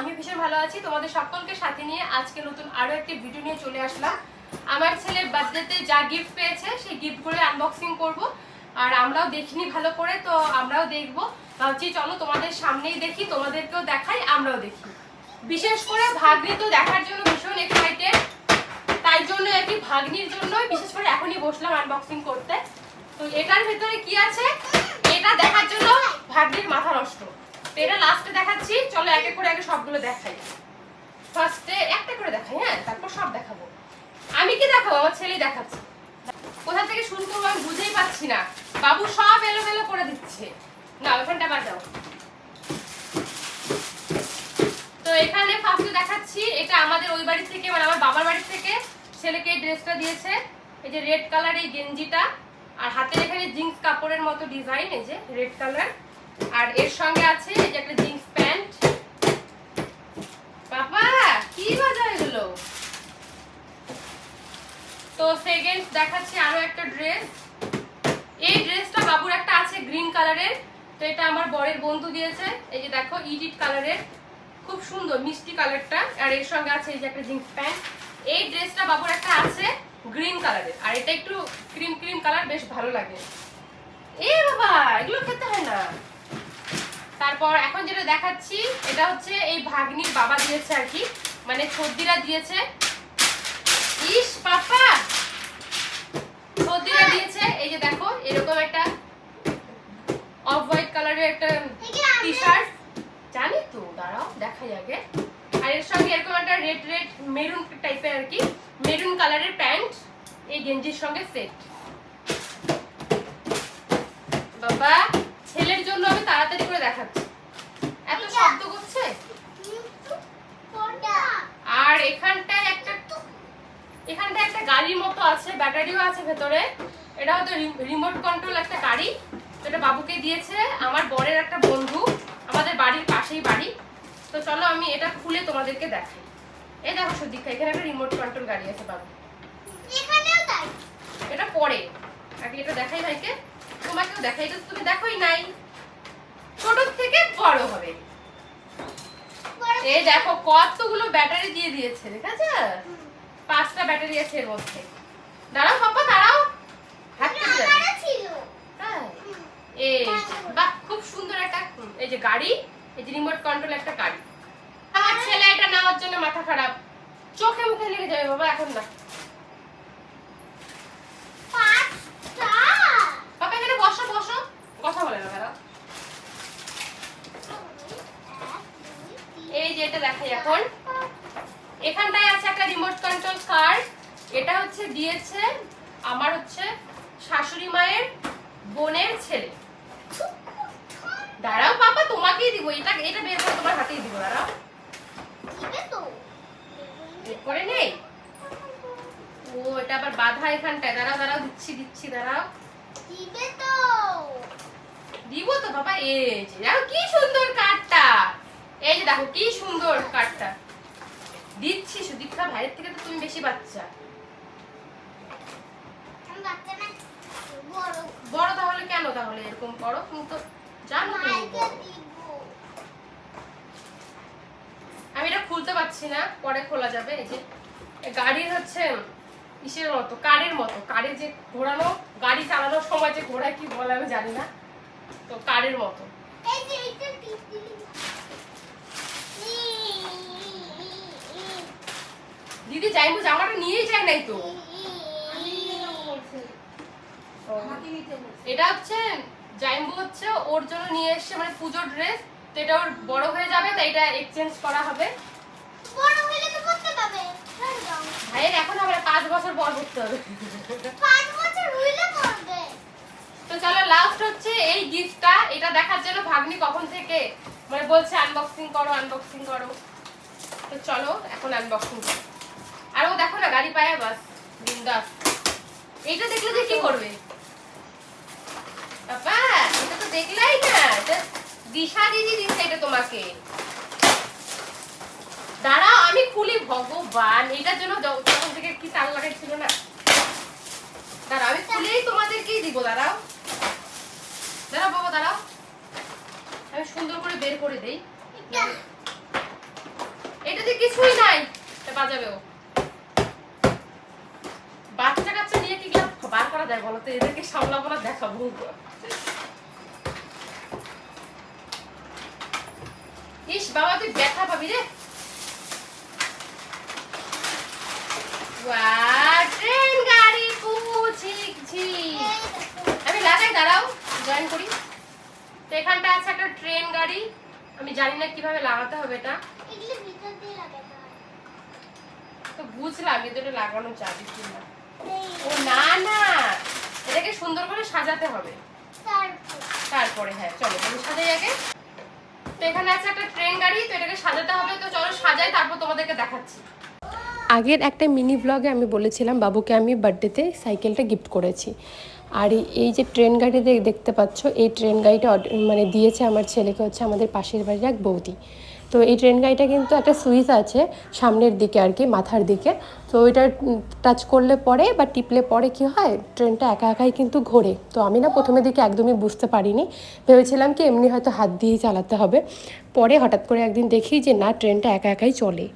আমি ভীষণ ভালো আছি। তোমাদের সকলকে সাথে নিয়ে আজকে নতুন আরও একটি ভিডিও নিয়ে চলে আসলাম। আমার ছেলে বার্থডেতে যা গিফট পেয়েছে, সেই গিফটগুলো আনবক্সিং করব। আর আমরাও দেখিনি ভালো করে, তো আমরাও দেখব। ভাবছি চলো তোমাদের সামনেই দেখি, তোমাদেরকেও দেখাই, আমরাও দেখি। বিশেষ করে ভাগ্নি তো দেখার জন্য ভীষণ এক্সাইটেড তাই জন্য কি ভাগ্নির জন্য বিশেষ করে এখনই বসলাম আনবক্সিং করতে। তো এটার ভেতরে কি আছে? এটা দেখার জন্য ভাগ্নির মাথা নষ্ট। এটা লাস্টে দেখাচ্ছি। চলো এক এক করে আগে সবগুলো দেখাই। ফার্স্টে একটা করে দেখাই হ্যাঁ? তারপর সব দেখাবো। আমি কি দেখাবো? আমার ছেলে দেখাচ্ছে। কোথা থেকে শুরু করব আমি বুঝেই পাচ্ছি না। বাবু সব এলোমেলো করে দিচ্ছে। না ওখানটা বাজাও। তো এখানে ফার্স্টে দেখাচ্ছি, এটা আমাদের ওই বাড়ি থেকে মানে আমার বাবার বাড়ি থেকে ছেলেকে এই ড্রেসটা দিয়েছে। এই যে রেড কালার এই গেঞ্জিটা। আর হাতের এখানে জিন্স কাপড়ের মতো ডিজাইন এই যে রেড কালার আর এর সঙ্গে আছে এই যে একটা জিন্স প্যান্ট। বাবা, কি বাজা এগুলো? তো সেকেন্ড দেখাচ্ছি আরও একটা ড্রেস। এই ড্রেসটা বাবুর একটা আছে গ্রিন কালারের। তো এটা আমার বরের বন্ধু দিয়েছে। এই যে দেখো, ইডিট কালারের। খুব সুন্দর, মিষ্টি কালারটা। আর এর সঙ্গে আছে এই যে একটা জিন্স প্যান্ট। এই ড্রেসটা বাবুর একটা আছে গ্রিন কালারের। আর এটা একটু ক্রিম ক্রিম কালার, বেশ ভালো লাগে। এ বাবা, এগুলো খেতে হয় না। তারপর এখন যেটা দেখাচ্ছি, এটা হচ্ছে এই ভাগ্নির বাবা দিয়েছে আর কি। মানে সর্দিরা দিয়েছে। ইস পাপা সর্দিরা দিয়েছে। এই যে দেখো, এরকম একটা অফ হোয়াইট কালারের একটা টি শার্ট জানি তো, দাঁড়াও, দেখাই আগে। আর এর সঙ্গে এরকম একটা রেড রেড মেরুন টাইপের আর কি। মেরুন কালারের প্যান্ট, এই গেঞ্জির সঙ্গে সেট বাবা ছেলের জন্য আমি তাড়াতাড়ি করে দেখাচ্ছি। এত শব্দ করছে? আর এখানটায় একটা এখানটায় একটা গাড়ির মতো আছে ব্যাটারিও আছে ভেতরে। এটা হয়তো রিমোট কন্ট্রোল একটা গাড়ি। তো এটা বাবুকে দিয়েছে। আমার বরের একটা বন্ধু। আমাদের বাড়ির পাশেই বাড়ি। তো চলো আমি এটা খুলে তোমাদেরকে দেখাই। এই দেখো সুদীক্ষা এখানে একটা রিমোট কন্ট্রোল গাড়ি আছে বাবু। এটা পরে। আগে এটা দেখাই ভাইকে। তোমাকেও দেখাই তো তুমি দেখোই নাই। ছোট থেকে বড় হবে। এই দেখো কতগুলো ব্যাটারি দিয়ে দিয়েছে দেখেছ পাঁচটা ব্যাটারি আছে এর মধ্যে। দাঁড়াও পাপা দাঁড়াও? এই বাহ খুব সুন্দর একটা এই যে গাড়ি এই যে রিমোট কন্ট্রোল একটা গাড়ি। আমার ছেলে এটা নেওয়ার জন্য মাথা খারাপ। চোখে মুখে লেগে যাবে বাবা এখন না। বাবা এখানে বসো বসো কথা বলে না দাঁড়াও এটা দেখাই এখন। এখানটায় আছে একটা রিমোট কন্ট্রোল কার এটা হচ্ছে দিয়েছে আমার হচ্ছে শাশুড়ি মায়ের বোনের ছেলে। দাঁড়াও পাপা তোমাকেই দিব। এটা এটা বের করে তোমার হাতেই দিব দাঁড়াও। করে নেই? ও এটা আবার বাধা এখানটায়। দাঁড়াও দাঁড়াও দিচ্ছি দিচ্ছি দাঁড়াও। দিব তো। বাবা এই যে কি সুন্দর কাঠটা এই যে দেখো, কি সুন্দর কাঠটা। দিচ্ছি সুদীক্ষা ভাইয়ের থেকে তো তুমি বেশি বাচ্চা বড় তাহলে কেন তাহলে? এরকম করো, তুমি তো জানো আমি এটা খুলতে পারছি না, পরে খোলা যাবে, এই যে। গাড়ির হচ্ছে ইসের মতো, কারের মতো, কারে যে ঘোরানো, গাড়ি চালানোর সময় যে ঘোড়ায় কি বলে আমি জানি না। তো কারের মতো। দিদি যাইবো জামাটা নিয়েই যায় নাই তো। এটা হচ্ছে জাইম্বু হচ্ছে ওর জন্য নিয়ে এসছে মানে পুজোর ড্রেস তো এটা ওর বড় হয়ে যাবে তাই এটা এক্সচেঞ্জ করা হবে। ভাইয়ের এখন আবার পাঁচ বছর পর করতে হবে। তো চলো লাস্ট হচ্ছে এই গিফটটা এটা দেখার জন্য ভাগ্নি কখন থেকে মানে বলছে আনবক্সিং করো আনবক্সিং করো। তো চলো এখন আনবক্সিং করো। আর ও দেখো না গাড়ি পায় বাস বিন্দাস। এইটা দেখলে যে কি করবে? বাবা এটা তো দেখলাই না দিশা দিদি দিচ্ছে এটা তোমাকে। দাঁড়াও আমি খুলি ভগবান এটার জন্য তখন থেকে কি তাল লাগাইছিল না? দাঁড়াও আমি খুলেই তোমাদেরকেই দিব দাঁড়াও। দাঁড়াও বাবা দাঁড়াও। সুন্দর করে বের করে দেই। এটাতে কিছুই নাই। বাজাবে ও বাচ্চা কাচ্চা নিয়ে কি বার করা যায় বলো তো? এদেরকে সামলাবো না, দেখাবো। ইস, বাবা, তুই ব্যথা পাবি রে। আমি লাগাই, দাঁড়াও, জয়েন করি। তো এখানটা আছে একটা ট্রেন গাড়ি। আমি জানি না কীভাবে লাগাতে হবে এটা। তো বুঝলাম কিন্তু এটা লাগানো যাবে কিনা। এই। ও না না এটাকে সুন্দর করে সাজাতে হবে। তারপরে। হ্যাঁ চলো আমি সাজাই আগে। তো এখানে আছে একটা ট্রেন গাড়ি তো এটাকে সাজাতে হবে। তো চলো সাজাই তারপর তোমাদেরকে দেখাচ্ছি। আগের একটা মিনি ব্লগে আমি বলেছিলাম বাবুকে আমি বার্থডেতে সাইকেলটা গিফট করেছি। আর এই- যে ট্রেন গাড়ি দেখতে পাচ্ছ, এই ট্রেন গাড়িটা মানে দিয়েছে আমার ছেলেকে হচ্ছে আমাদের পাশের বাড়ির এক বৌদি। তো এই ট্রেন গাড়িটা কিন্তু একটা সুইচ আছে সামনের দিকে আর কি, মাথার দিকে। তো ওইটা টাচ করলে পরে বা টিপলে পরে কি হয় ট্রেনটা একা একাই কিন্তু ঘোরে। তো আমি না প্রথমে দিকে একদমই বুঝতে পারিনি। ভেবেছিলাম কি এমনি হয়তো হাত দিয়েই চালাতে হবে। পরে হঠাৎ করে একদিন দেখি যে না ট্রেনটা একা একাই চলে।